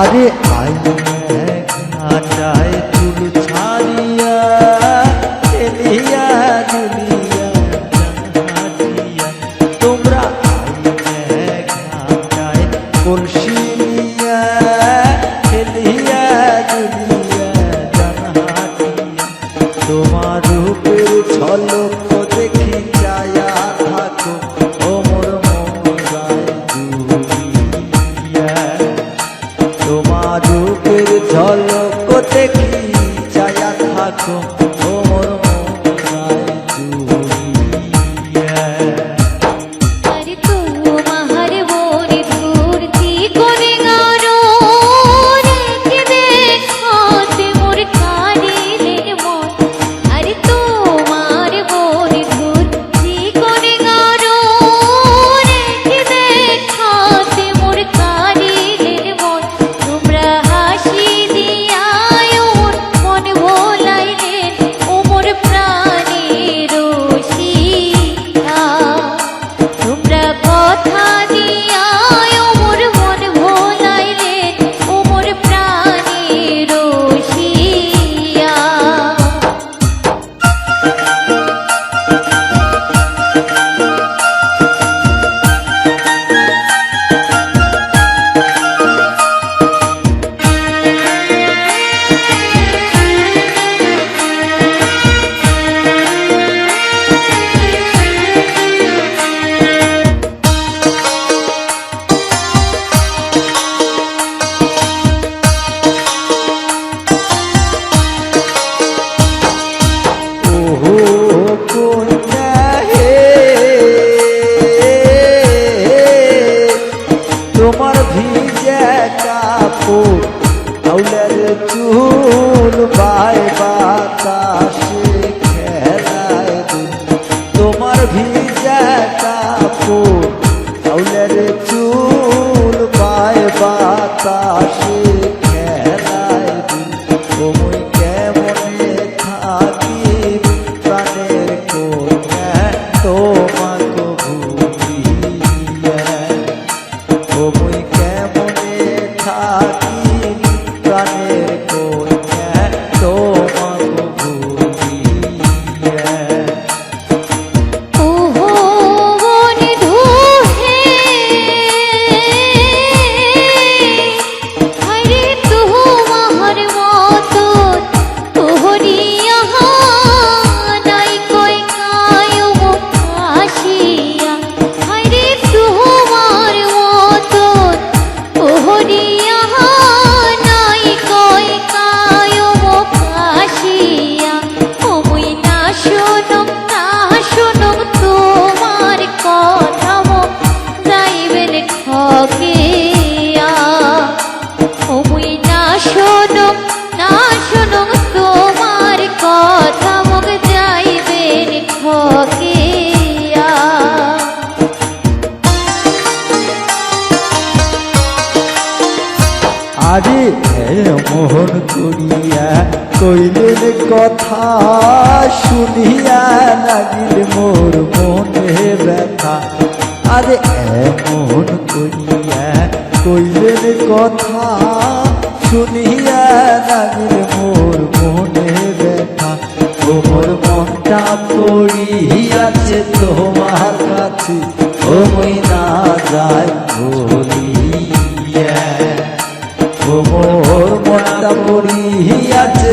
আরে আই কাটায় চুল ছাড়িয়া এলিয়া দুলিয়া জাহাজিয়া তোমরা আই কাটায় কলসিয়া খেলিয়া দুলিয়া। থাকো আউলের চুল বাই বাতাসে, খেলায়। তোমার ভিজে কাপড় আউলের চুল বাই বাতাসে, খেলায়। তুমি কেমনে থাকি প্রাণের কন্যা তোমাকে ভুলিয়া তুমি কেমনে থাকি না শোনম না শোনম তোমার কথা মুখ যাইবেন ঠকিয়া আরে মোহন করিয়া কইলেন কথা, শুনিয়া লাগিল মোর মনে ব্যথা। আরে মোহন করিয়া কইলেন কথা শুনিয়া লাগিল মোর মনে ব্যথা তোমার মনটা পড়িয়াছে তোমার কাছে ওই না যায় বলিয়া। মোর মনটা পড়িয়াছে